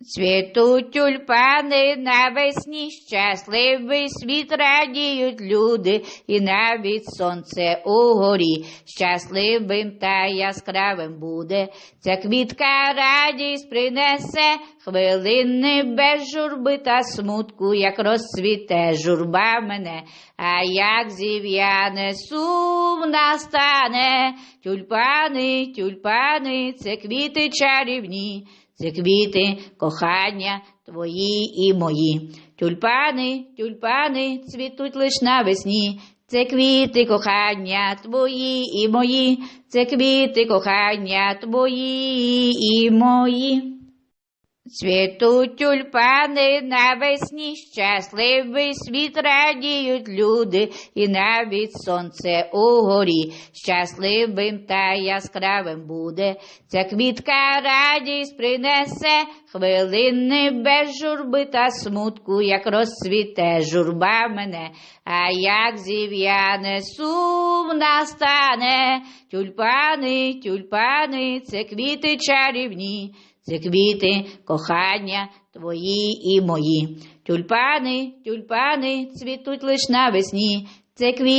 Цвітуть тюльпани навесні, щасливий світ радіють люди, і навіть сонце угорі щасливим та яскравим буде. Ця квітка радість принесе, хвилини без журби та смутку, як розцвіте журба мене, а як зів'яне сум настане, тюльпани, тюльпани, це квіти чарівні. Це квіти кохання твої і мої. Тюльпани, тюльпани цвітуть лиш навесні. Це квіти кохання твої і мої. Це квіти кохання твої і мої. Цвітуть тюльпани навесні, щасливий світ радіють люди, і навіть сонце угорі щасливим та яскравим буде. Ця квітка радість принесе, хвилини без журби та смутку, як розцвіте журба мене, а як зів'яне сум настане, тюльпани, тюльпани, це квіти чарівні. Це квіти кохання твої і мої. Тюльпани, тюльпани цвітуть лиш навесні. Це квіти.